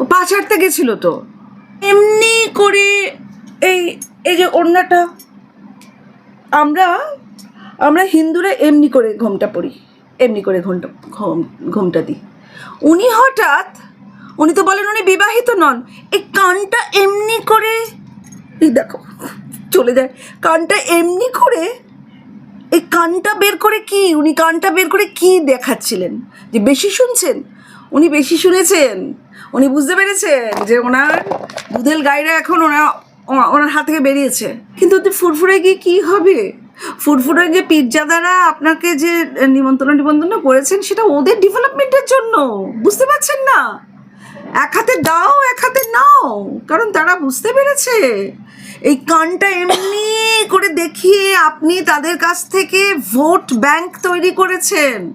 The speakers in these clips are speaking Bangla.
ও পা ছাড়তে গেছিল তো। এমনি করে এই এই যে ওড়নাটা, আমরা আমরা হিন্দুরা এমনি করে ঘোমটা পড়ি, এমনি করে ঘোমটা, ঘোম, ঘোমটা দিই। উনি হঠাৎ, উনি তো বলেন উনি বিবাহিত নন, এই কানটা এমনি করে, এই দেখো, চলে যায়, কানটা এমনি করে, এই কানটা বের করে কি, উনি কানটা বের করে কি দেখাচ্ছিলেন? যে বেশি শুনছেন? উনি বেশি শুনেছেন? উনি বুঝতে পেরেছেন যে ওনার দুধেল গাইরা এখন ওনার ওনার হাত থেকে বেরিয়েছে। কিন্তু ফুরফুরে গিয়ে কী হবে? ফুরফুরে গিয়ে পিজ্জাদারা আপনাকে যে নিমন্ত্রণ নিমন্ত্রণ করেছেন, সেটা ওদের ডেভেলপমেন্টের জন্য। বুঝতে পারছেন না? এক হাতে দাও, এক হাতে নাও। কারণ তারা বুঝতে পেরেছে। এই কানটা এমনি করে দেখিয়ে আপনি তাদের কাছ থেকে ভোট ব্যাংক তৈরি করেছেন।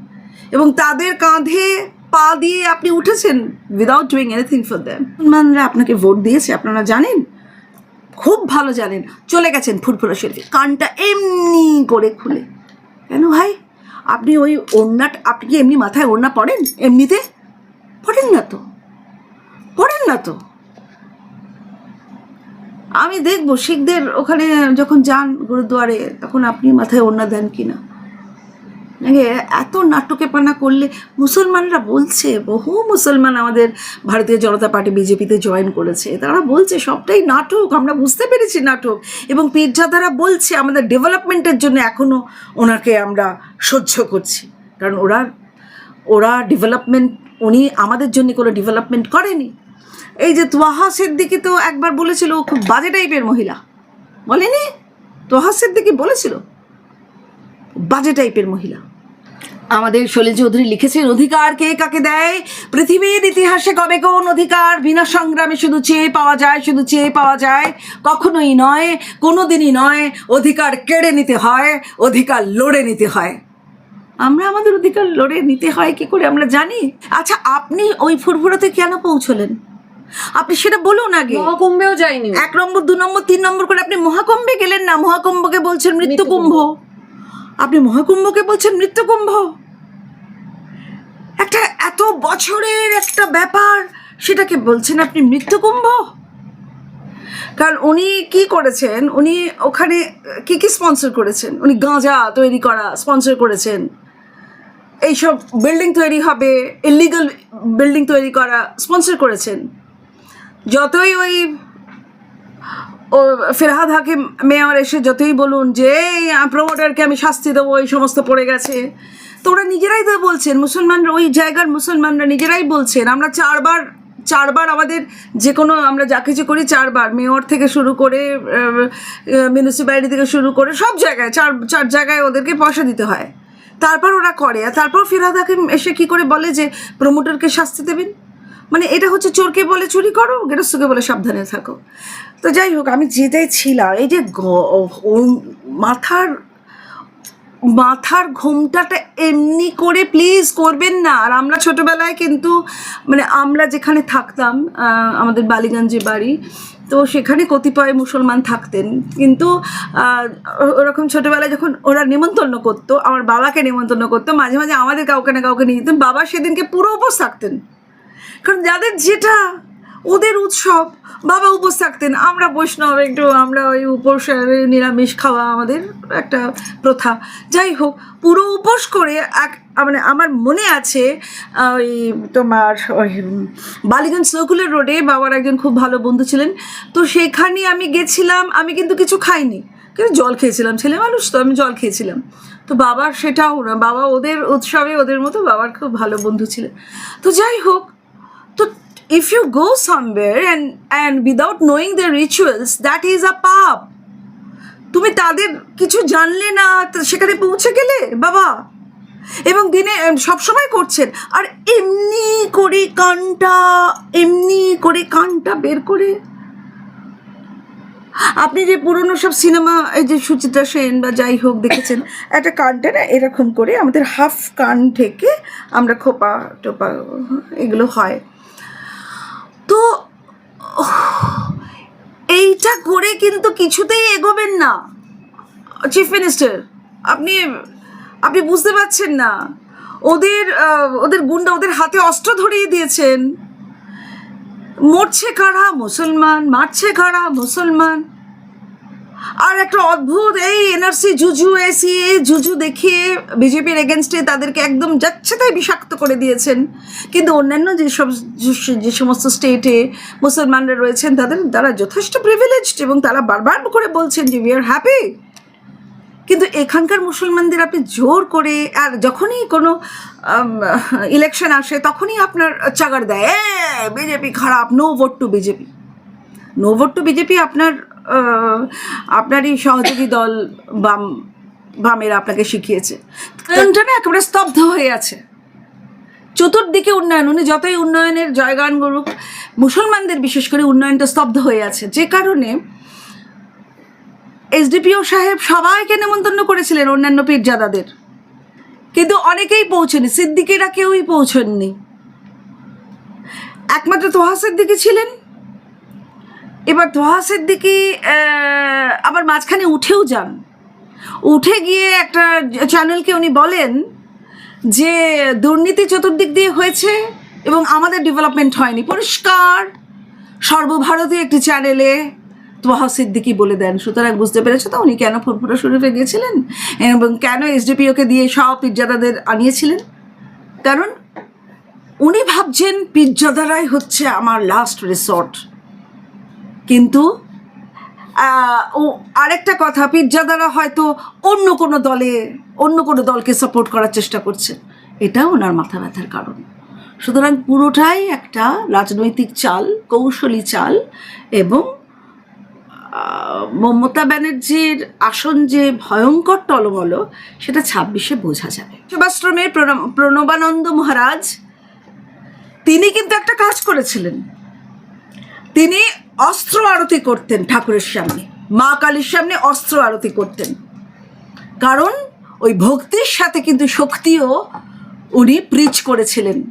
এবং তাদের কাঁধে পা দিয়ে আপনি উঠেছেন without doing anything for them মুসলমানরা আপনাকে ভোট দিয়েছে, আপনারা জানেন? খুব ভালো জানেন। চলে গেছেন ফুরফুরা শরীফে। কানটা এমনি করে খুলে। কেন ভাই? আপনি ওই ওড়নাটা আপনি কি এমনি মাথায় ওড়না পড়েন এমনিতে? পড়েন না তো। পড়েন না তো। আমি দেখব শিখদের ওখানে যখন যান গুরুদুয়ারে, তখন আপনি মাথায় ওড়না দেন কি না এত নাটকেপানা করলে মুসলমানরা বলছে, বহু মুসলমান আমাদের ভারতীয় জনতা পার্টি বিজেপিতে জয়েন করেছে। তারা বলছে, সবটাই নাটক, আমরা বুঝতে পেরেছি নাটক। এবং পীরজাদারা বলছে, আমাদের ডেভেলপমেন্টের জন্য এখনও ওনাকে আমরা সহ্য করছি। কারণ ওরা ওরা ডেভেলপমেন্ট, উনি আমাদের জন্য কোনো ডেভেলপমেন্ট করেনি। এই যে তোহা সিদ্দিকি তো একবার বলেছিল খুব বাজে টাইপের মহিলা। বলেনি? তোহা সিদ্দিকি বলেছিল, বাজে টাইপের মহিলা। আমাদের শৈলী চৌধুরী লিখেছেন অধিকার কে কাকে দেয়? পৃথিবীর ইতিহাসে কবে কোন অধিকার? বিনা সংগ্রামে শুধু চেয়ে পাওয়া যায় শুধু চেয়ে পাওয়া যায়। কখনোই নয় কোনো দিনই নয় অধিকার কেড়ে নিতে হয় অধিকার লড়ে নিতে হয়। আমরা আমাদের অধিকার লড়ে নিতে হয় কি করে আমরা জানি? আচ্ছা আপনি ওই ফুরফুরাতে কেন পৌঁছলেন? আপনি সেটা বলুন আগে। মহাকুম্ভেও যায়নি এক নম্বর দু নম্বর তিন নম্বর করে আপনি মহাকুম্ভে গেলেন না? মহাকুম্ভকে বলছেন মৃত্যুকুম্ভ। আপনি মহাকুম্ভকে বলছেন মৃত্যুকুম্ভ? বছরের একটা ব্যাপার, সেটাকে বলছেন আপনি মৃত্যুকুম্ভ? কারণ উনি কি করেছেন, উনি ওখানে কি কি স্পন্সর করেছেন? উনি গাঁজা তৈরি করা স্পন্সর করেছেন। এইসব বিল্ডিং তৈরি হবে ইলিগাল বিল্ডিং তৈরি করা স্পন্সর করেছেন। যতই ওই ও ফেরহাদ হাকিম মেয়র এসে যতই বলুন যে প্রমোটারকে আমি শাস্তি দেবো, এই সমস্ত পড়ে গেছে। তো ওরা নিজেরাই তো বলছেন, মুসলমানরা, ওই জায়গার মুসলমানরা নিজেরাই বলছেন, আমরা চারবার চারবার আমাদের যে কোনো আমরা যা কিছু করি চারবার, মেয়র থেকে শুরু করে মিউনিসিপ্যালিটি থেকে শুরু করে সব জায়গায়, চার চার জায়গায় ওদেরকে পয়সা দিতে হয়। তারপর ওরা করে, আর তারপর ফিরহাদ হাকিম এসে কি করে বলে যে প্রমোটারকে শাস্তি দেবেন? মানে এটা হচ্ছে চোরকে বলে চুরি করো, গেরস্তকে বলে সাবধানে থাকো। তো যাই হোক, আমি যেটাই ছিলাম, এই যে মাথার মাথার ঘোমটাটা এমনি করে প্লিজ করবেন না। আর আমরা ছোটোবেলায় কিন্তু মানে আমরা যেখানে থাকতাম আমাদের বালিগঞ্জে বাড়ি, তো সেখানে কতিপয় মুসলমান থাকতেন। কিন্তু ওরকম ছোটোবেলায় যখন ওরা নেমন্তন্ন করতো, আমার বাবাকে নেমন্তন্ন করতো, মাঝে মাঝে আমাদের কাউকে না কাউকে নিয়ে যেতেন বাবা সেদিনকে পুরো উপোস থাকতেন। কারণ যাদের যেটা, ওদের উৎসব, বাবা উপোস থাকতেন। আমরা বৈষ্ণব, একটু আমরা ওই উপোস নিরামিষ খাওয়া আমাদের একটা প্রথা। যাই হোক, পুরো উপোস করে এক মানে আমার মনে আছে ওই তোমার ওই বালিগঞ্জ সার্কুলার রোডে বাবার একজন খুব ভালো বন্ধু ছিলেন। তো সেখানে আমি গেছিলাম, আমি কিন্তু কিছু খাইনি। কিন্তু জল খেয়েছিলাম, ছেলে মানুষ তো, আমি জল খেয়েছিলাম। তো বাবার সেটাও না, বাবা ওদের উৎসবে ওদের মতো বাবার খুব ভালো বন্ধু ছিলেন। তো যাই হোক if you go somewhere and and without knowing the rituals that is a পাপ তুমি তাদের কিছু জানলে না সেখানে পৌঁছে গেলে, বাবা? এবং দিনে সবসময় করছেন। আর এমনি করে কানটা, এমনি করে কানটা বের করে। আপনি যে পুরনো সব সিনেমা, এই যে সুচিত্রা সেন বা যাই হোক দেখেছেন, একটা কানটা না এরকম করে আমাদের হাফ কান থেকে আমরা খোপা টোপা এগুলো হয়। তো, এইটা করে কিন্তু কিছুতেই এগোবেন না। চিফ মিনিস্টার আপনি আপনি বুঝতে পারছেন না। ওদের ওদের গুন্ডা ওদের হাতে অস্ত্র ধরিয়ে দিয়েছেন। মরছে কারা? মুসলমান, মারছে কারা? মুসলমান। আর একটা অদ্ভুত, এই এনআরসি জুজু এসি জুজু দেখিয়ে বিজেপির এগেনস্টে তাদেরকে একদম যাচ্ছে তাই বিষাক্ত করে দিয়েছেন। কিন্তু অন্যান্য যেসব যে সমস্ত স্টেটে মুসলমানরা রয়েছেন, তাদের, তারা যথেষ্ট প্রিভিলেজড এবং তারা বারবার করে বলছেন যে উই আর হ্যাপি কিন্তু এখানকার মুসলমানদের আপনি জোর করে, আর যখনই কোনো ইলেকশন আসে, তখনই আপনার চাগার দেয় বিজেপি খারাপ no vote to BJP. No vote to BJP আপনার আপনারই সহযোগী দল বাম, বামেরা আপনাকে শিখিয়েছে। না একেবারে স্তব্ধ হয়ে আছে। চতুর্দিকে উন্নয়ন, উনি যতই উন্নয়নের জয়গান করুক, মুসলমানদের বিশেষ করে উন্নয়নটা স্তব্ধ হয়ে আছে। যে কারণে এসডিপিও সাহেব সবাইকে নেমন্তন্ন করেছিলেন অন্যান্য পীরজাদাদের। কিন্তু অনেকেই পৌঁছেনি, সিদ্দিকেরা কেউই পৌঁছননি। একমাত্র তোহা সিদ্দিকি ছিলেন এবার তোহা সিদ্দিকি আবার মাঝখানে উঠেও যান। উঠে গিয়ে একটা চ্যানেলকে উনি বলেন যে, দুর্নীতি চতুর্দিক দিয়ে হয়েছে এবং আমাদের ডেভেলপমেন্ট হয়নি। পরিষ্কার। সর্বভারতীয় একটি চ্যানেলে তোহা সিদ্দিকি বলে দেন। সুতরাং বুঝতে পেরেছ তো উনি কেন ফুরফুরা শরীফে গিয়েছিলেন? এবং কেন এসডিপিওকে দিয়ে সব পিজ্জাদাদের আনিয়েছিলেন? কারণ উনি ভাবছেন, পিজ্জাদারাই হচ্ছে আমার লাস্ট রিসর্ট কিন্তু ও আরেকটা কথা পিজ্জাদারা হয়তো অন্য কোনো দলে, অন্য কোনো দলকে সাপোর্ট করার চেষ্টা করছে। এটাও ওনার মাথা ব্যথার কারণ। সুতরাং পুরোটাই একটা রাজনৈতিক চাল, কৌশলী চাল এবং মমতা ব্যানার্জির আসন যে ভয়ঙ্কর টলমল, সেটা ছাব্বিশে বোঝা যাবে। প্রণ- প্রণবানন্দ মহারাজ, তিনি কিন্তু একটা কাজ করেছিলেন। তিনি অস্ত্র আরতি করতেন ঠাকুরের সামনে। মা কালীর সামনে অস্ত্র আরতি করতেন। কারণ ওই ভক্তির সাথে কিন্তু শক্তিও উনি প্রিচ করেছিলেন।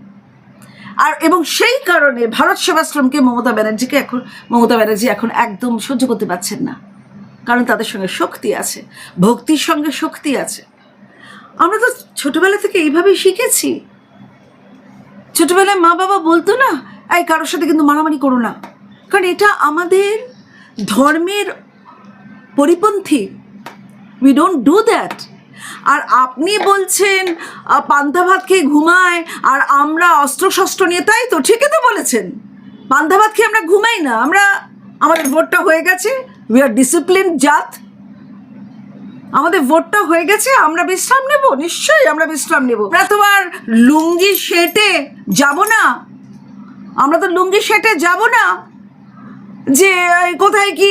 আর এবং সেই কারণে ভারত সেবাশ্রমকে মমতা ব্যানার্জিকে এখন মমতা ব্যানার্জি এখন একদম সহ্য করতে পারছেন না। কারণ তাদের সঙ্গে শক্তি আছে, ভক্তির সঙ্গে শক্তি আছে। আমরা তো ছোটবেলা থেকে এইভাবেই শিখেছি। ছোটবেলায় মা বাবা বলতো না, এই কারোর সাথে কিন্তু মারামারি করো না। কারণ এটা আমাদের ধর্মের পরিপন্থী। উই ডোন্ট ডু দ্যাট আর আপনি বলছেন পান্তা ভাত খেয়ে ঘুমায়, আর আমরা অস্ত্র শস্ত্র নিয়ে, তাই তো? ঠিকই তো বলেছেন। পান্তা ভাত খেয়ে আমরা ঘুমাই না। আমরা, আমাদের ভোটটা হয়ে গেছে। উই আর ডিসিপ্লিন জাত। আমাদের ভোটটা হয়ে গেছে, আমরা বিশ্রাম নেব? নিশ্চয়ই আমরা বিশ্রাম নেব। আমরা তো আর লুঙ্গি সেটে যাব না। আমরা তো লুঙ্গি সেটে যাব না। যে কোথায় কি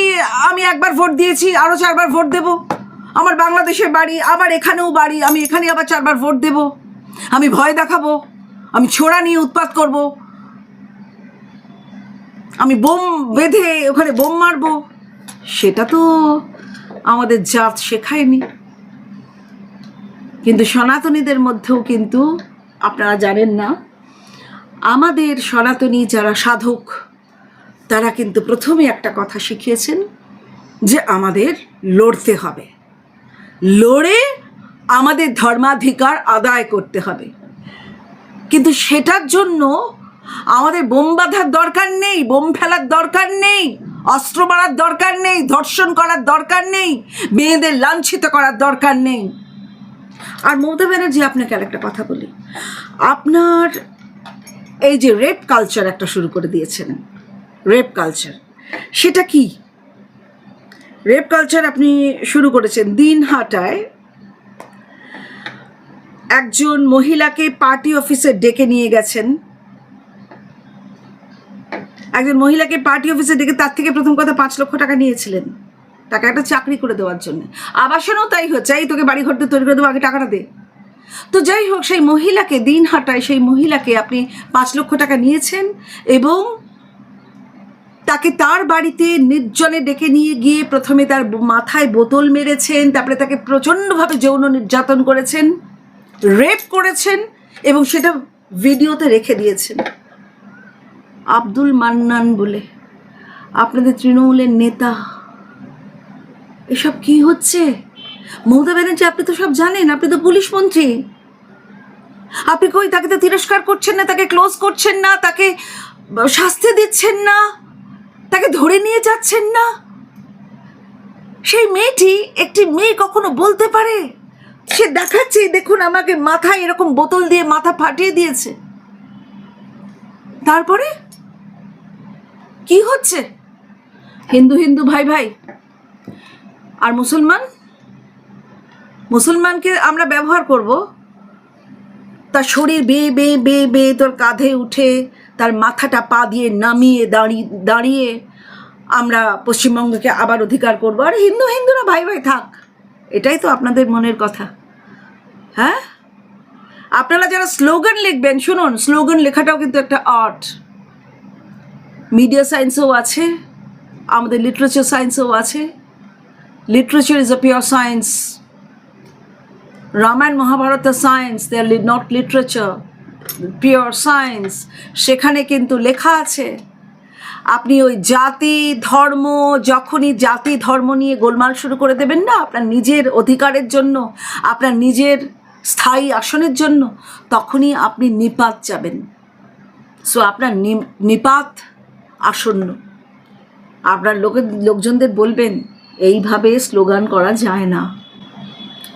আমি একবার ভোট দিয়েছি আরও চারবার ভোট দেব? আমার বাংলাদেশে বাড়ি আবার এখানেও বাড়ি, আমি এখানে আবার চারবার ভোট দেব। আমি ভয় দেখাবো, আমি ছোড়া নিয়ে উৎপাত করব। আমি বোম বেঁধে ওখানে বোম মারবো। সেটা তো আমাদের জাত শেখায়নি। কিন্তু সনাতনীদের মধ্যেও কিন্তু আপনারা জানেন না, আমাদের সনাতনী যারা সাধক তারা কিন্তু প্রথমে একটা কথা শিখিয়েছেন যে আমাদের লড়তে হবে। লড়ে আমাদের ধর্মাধিকার আদায় করতে হবে। কিন্তু সেটার জন্য আমাদের বোম বাঁধার দরকার নেই, বোম ফেলার দরকার নেই, অস্ত্র মারার দরকার নেই, ধর্ষণ করার দরকার নেই, মেয়েদের লাঞ্ছিত করার দরকার নেই। আর মমতা ব্যানার্জি, আপনাকে আর একটা কথা বলি। আপনার এই যে রেপ কালচার একটা শুরু করে দিয়েছেন। রেপ কালচার সেটা কি? রেপ কালচার আপনি শুরু করেছেন দিনহাটায় একজন মহিলাকে পার্টি অফিসে ডেকে নিয়ে গেছেন। একজন মহিলাকে পার্টি অফিসে ডেকে তার থেকে প্রথম কথা পাঁচ লক্ষ টাকা নিয়েছিলেন। তাকে একটা চাকরি করে দেওয়ার জন্য। আবাসনও তাই হচ্ছে, এই তোকে বাড়ি ঘরটা তৈরি করে দেবো, আগে টাকাটা দে। তো যাই হোক, সেই মহিলাকে দিন হাটায়, সেই মহিলাকে আপনি পাঁচ লক্ষ টাকা নিয়েছেন এবং তাকে তার বাড়িতে নির্জনে ডেকে নিয়ে গিয়ে প্রথমে তার মাথায় বোতল মেরেছেন, তারপরে তাকে প্রচণ্ডভাবে যৌন নির্যাতন করেছেন, রেপ করেছেন এবং সেটা ভিডিওতে রেখে দিয়েছেন। আব্দুল মান্নান বলে। আপনাদের তৃণমূলের নেতা। এসব কি হচ্ছে? মমতা ব্যানার্জি, আপনি তো সব জানেন, আপনি তো পুলিশ মন্ত্রী। আপনি কই, তাকে তো তিরস্কার করছেন না, তাকে ক্লোজ করছেন না, তাকে শাস্তি দিচ্ছেন না? তাকে ধরে নিয়ে যাচ্ছেন না? সেই মেয়েটি একটি মেয়ে কখনো বলতে পারে? সে দেখাচ্ছে, দেখুন আমাকে মাথায় এরকম বোতল দিয়ে মাথা ফাটিয়ে দিয়েছে। তারপরে? কি হচ্ছে? হিন্দু হিন্দু ভাই ভাই, আর মুসলমান? মুসলমানকে আমরা ব্যবহার করব। তার শরীর বেয়ে বেয়ে বেয়ে বেয়ে তোর কাঁধে উঠে মাথাটা পা দিয়ে নামিয়ে দাঁড়িয়ে দাঁড়িয়ে আমরা পশ্চিমবঙ্গকে আবার অধিকার করব। আর হিন্দু, হিন্দুরা ভাই ভাই থাক। এটাই তো আপনাদের মনের কথা। হ্যাঁ? আপনারা যারা স্লোগান লিখবেন, শুনুন, স্লোগান লেখাটাও কিন্তু একটা আর্ট। মিডিয়া সায়েন্সেও আছে, আমাদের লিটারেচার সায়েন্সেও আছে। Literature is a pure science. Ramayana, Mahabharata science, they are not literature. Pure science সেখানে কিন্তু লেখা আছে, আপনি ওই জাতি, ধর্ম, যখনই জাতি, ধর্ম নিয়ে গোলমাল শুরু করে দেবেন না, আপনার নিজের অধিকারের জন্য, আপনার নিজের স্থায়ী আসনের জন্য, তখনই আপনি নিপাত যাবেন। সো আপনার নিপাত আসন্ন। আপনার লোকের লোকজনদের বলবেন, এইভাবে স্লোগান করা যায় না।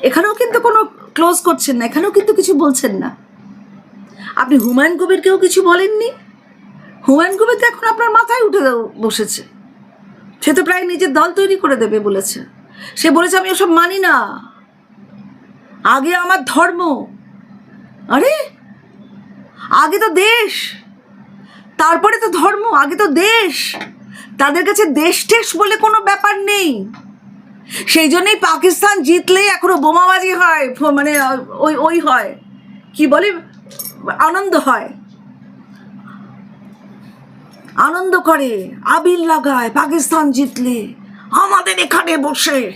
এখানেও কিন্তু কোনো ক্লোজ করছেন না, এখানেও কিন্তু কিছু বলছেন না। আপনি হুমায়ুন কবিরকেও কিছু বলেননি? হুমায়ুন কবির তো এখন আপনার মাথায় উঠে বসেছে। সে তো প্রায় নিজের দল তৈরি করে দেবে বলেছে। সে বলেছে, আমি ওসব মানি না। আগে আমার ধর্ম। আরে, আগে তো দেশ। তারপরে তো ধর্ম, আগে তো দেশ। তাদের কাছে দেশ টেস বলে কোনো ব্যাপার নেই। সেই জন্যই পাকিস্তান জিতলেই এখনও বোমাবাজি হয় মানে ওই ওই হয়। কি বলে? আনন্দ হয়। আনন্দ করে, আবির লাগায়, পাকিস্তান জিতলে, আমাদের এখানে বসে।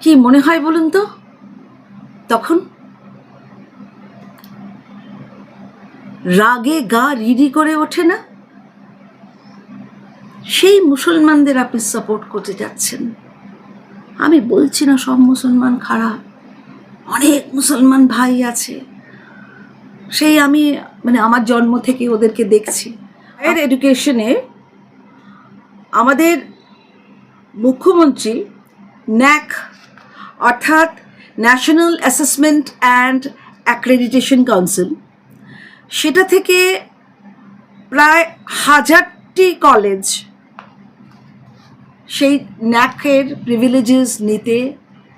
কি মনে হয় বলুন তো? তখন? রাগে গা রিডি করে ওঠে না? সেই মুসলমানদের আপনি সাপোর্ট করতে যাচ্ছেন। আমি বলছি না সব মুসলমান খারাপ। অনেক মুসলমান ভাই আছে। সেই আমি মানে আমার জন্ম থেকে ওদেরকে দেখছি। হায়ার এডুকেশনে আমাদের মুখ্যমন্ত্রী ন্যাক অর্থাৎ national assessment and accreditation council সেটা থেকে প্রায় হাজারটি কলেজ সেই ন্যাকের প্রিভিলেজেস নিতে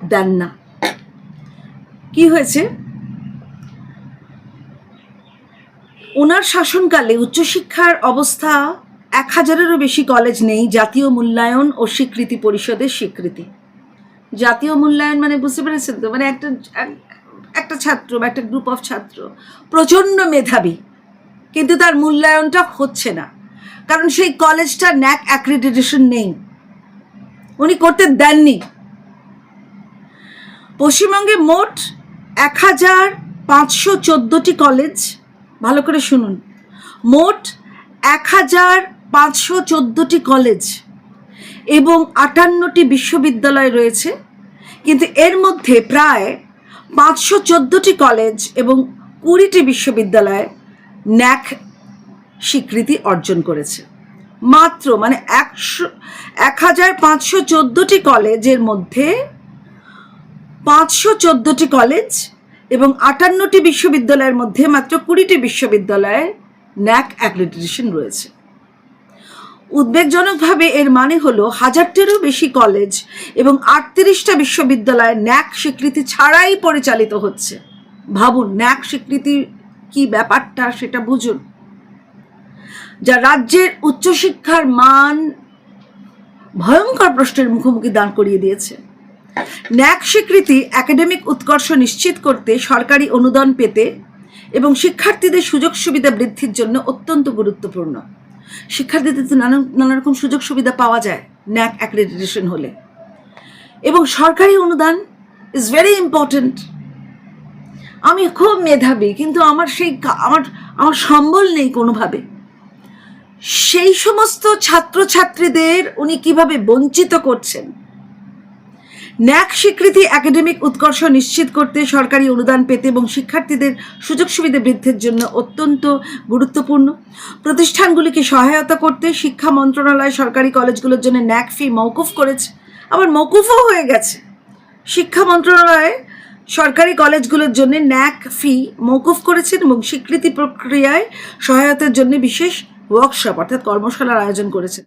দেন না। কি হয়েছে? ওনার শাসনকালে উচ্চশিক্ষার অবস্থা এক হাজারেরও বেশি কলেজ নেই, জাতীয় মূল্যায়ন ও স্বীকৃতি পরিষদের স্বীকৃতি। জাতীয় মূল্যায়ন মানে বুঝতে পেরেছেন তো? মানে একটা একটা ছাত্র বা একটা গ্রুপ অফ ছাত্র, প্রচণ্ড মেধাবী, কিন্তু তার মূল্যায়নটা হচ্ছে না। কারণ সেই কলেজটা ন্যাক অ্যাক্রিডিটেশন নেই। উনি করতে দেননি। পশ্চিমবঙ্গে মোট এক হাজার পাঁচশো চোদ্দোটি কলেজ ভালো করে শুনুন। মোট এক হাজার পাঁচশো চোদ্দোটি কলেজ এবং আটান্নটি বিশ্ববিদ্যালয় রয়েছে। কিন্তু এর মধ্যে প্রায় পাঁচশো চোদ্দোটি কলেজ এবং কুড়িটি বিশ্ববিদ্যালয় ন্যাক স্বীকৃতি অর্জন করেছে। মাত্র মানে একশো এক হাজার পাঁচশো চোদ্দোটি কলেজের মধ্যে পাঁচশো চোদ্দোটি কলেজ এবং আটান্নটি বিশ্ববিদ্যালয়ের মধ্যে মাত্র কুড়িটি বিশ্ববিদ্যালয়ে ন্যাক অ্যাক্রেডিটেশন রয়েছে। উদ্বেগজনকভাবে এর মানে হলো হাজারটিরও বেশি কলেজ এবং আটত্রিশটা বিশ্ববিদ্যালয় ন্যাক স্বীকৃতি ছাড়াই পরিচালিত হচ্ছে। ভাবুন, ন্যাক স্বীকৃতি কি ব্যাপারটা সেটা বুঝুন। যা রাজ্যের উচ্চশিক্ষার মান ভয়ঙ্কর প্রশ্নের মুখোমুখি দাঁড় করিয়ে দিয়েছে। ন্যাক স্বীকৃতি একাডেমিক উৎকর্ষ নিশ্চিত করতে সরকারি অনুদান পেতে এবং শিক্ষার্থীদের সুযোগ সুবিধা বৃদ্ধির জন্য অত্যন্ত গুরুত্বপূর্ণ। শিক্ষার্থীদের তো নানা নানা রকম সুযোগ সুবিধা পাওয়া যায় ন্যাক অ্যাক্রেডিটেশন হলে। এবং সরকারি অনুদান ইজ ভেরি ইম্পর্ট্যান্ট আমি খুব মেধাবী, কিন্তু আমার সেই আমার আমার সম্বল নেই কোনোভাবে। সেই সমস্ত ছাত্রছাত্রীদের উনি কীভাবে বঞ্চিত করছেন? ন্যাক স্বীকৃতি একাডেমিক উৎকর্ষ নিশ্চিত করতে সরকারি অনুদান পেতে এবং শিক্ষার্থীদের সুযোগ সুবিধা বৃদ্ধির জন্য অত্যন্ত গুরুত্বপূর্ণ। প্রতিষ্ঠানগুলিকে সহায়তা করতে শিক্ষা মন্ত্রণালয় সরকারি কলেজগুলোর জন্য ন্যাক ফি মৌকুফ করেছে। আবার মৌকুফও হয়ে গেছে। শিক্ষা মন্ত্রণালয় সরকারি কলেজগুলোর জন্য ন্যাক ফি মৌকুফ করেছেন এবং স্বীকৃতি প্রক্রিয়ায় সহায়তার জন্য বিশেষ ওয়ার্কশপ অর্থাৎ কর্মশালার আয়োজন করেছেন